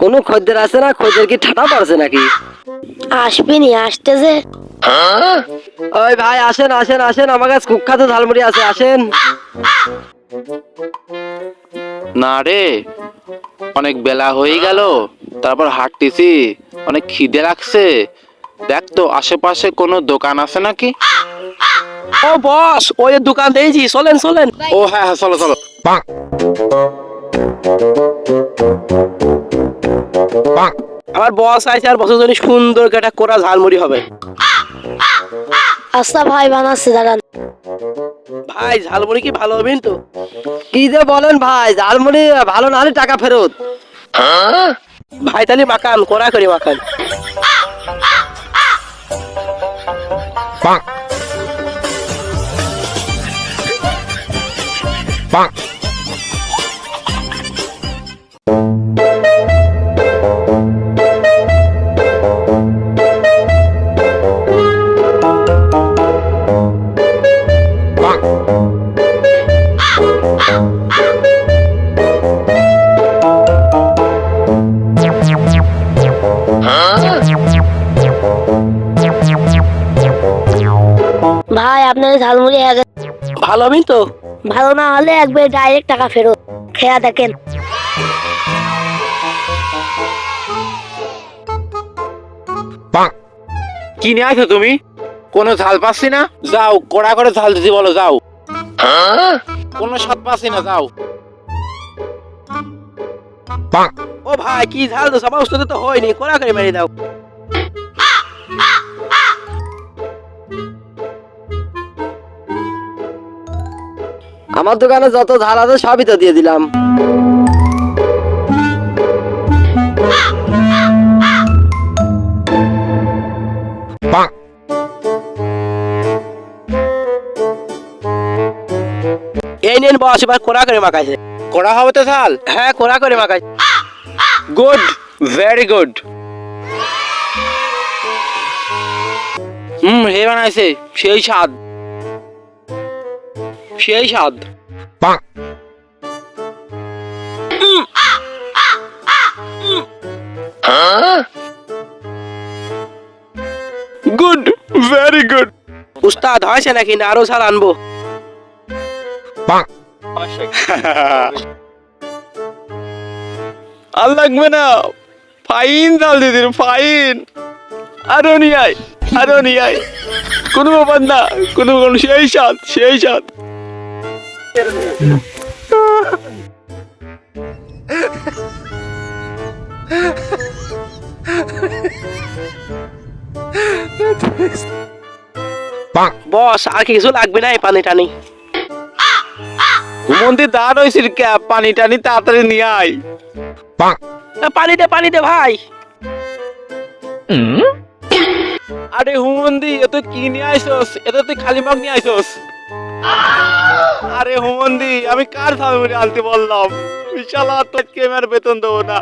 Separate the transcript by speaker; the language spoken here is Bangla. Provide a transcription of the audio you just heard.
Speaker 1: কোনো খদ্দের আছে না? খদ্দের কি ঠাটা পড়ছে নাকি?
Speaker 2: আসবিনি আসতেছে
Speaker 1: ওই ভাই আসেন আসেন আসেন। আমার কাছে কুখ্যাত ঝালমুড়ি আছে আসেন।
Speaker 3: না রে। অনেক বেলা হয়ে গেল তারপর হাঁটতেছি অনেক খিদে লাগছে। দেখ তো আশেপাশে কোনো দোকান আছে নাকি?
Speaker 4: ও বস ওই যে দোকান দিয়েছি চলেন চলেন।
Speaker 3: ও হ্যাঁ হ্যাঁ চলো চলো।
Speaker 4: আমার বস আছে আর বসের জন্য সুন্দর একটা কোরা ঝালমুড়ি হবে।
Speaker 2: আচ্ছা ভাই বানাচ্ছে দাঁড়ান।
Speaker 4: ভাই ঝালমুড়ি কি ভালো হবেন তো?
Speaker 1: কি যে বলেন ভাই ঝালমুড়ি ভালো না হলে টাকা ফেরত।
Speaker 4: ভাই তাহলে মাখান কোরা করে মাখান।
Speaker 2: ভাই আপনার ঝালমুড়ি হয়ে
Speaker 4: ভালো হবে তো।
Speaker 2: ভালো না হলে একবার ডাইরেক্ট টাকা ফেরত। খেয়া দেখেন।
Speaker 3: কি নিয়ে আছো তুমি? কোনো ঝাল পাচ্ছি না? যাও কড়া করে ঝাল দিতে বলো যাও। কোনো স্বাদ পাচ্ছি না যাও।
Speaker 4: ও ভাই কি ঝাল তো সবার উস্তাদে তো হয়নি। কোরা করে মেরে দাও।
Speaker 1: আমার দোকানে যত ঝাল আছে সবই তো দিয়ে দিলাম।
Speaker 4: এই নেন বস এবার কোরা করে মাখাইছে।
Speaker 3: কড়া হবে তো ঝাল?
Speaker 4: হ্যাঁ কোরা করে মাখাইছে।
Speaker 3: Good very good. হুম হে বানাইছে সেই স্বাদ। সেই স্বাদ।
Speaker 4: Good very good. উস্তাদ হয়েছে নাকি? আরও ঝাল আনব।
Speaker 3: আর লাগবে না। ফাইন ঝাল দিয়ে ফাইন। আরও নিয়ে আয় আরও নিয়ে আয়। কোনো ব্যাপার না কোনো কোনো সেই স্বাদ সেই স্বাদ।
Speaker 4: বস আর কিছু লাগবে না এই পানি টানি
Speaker 3: ঘুমন্তি দাঁড় হয়েছে পানি টানি তাড়াতাড়ি নিয়ে আয়।
Speaker 4: এ, পানি দে পানি দে ভাই।
Speaker 3: আরে হুমন্দি এত কি নিয়ে আইসস? এত তুই খালি মগ নিয়ে আইসস। আরে হুমন্দি আমি কার সামনে আনতে বললাম? বিশাল আত্মকে আমার বেতন দেবো না।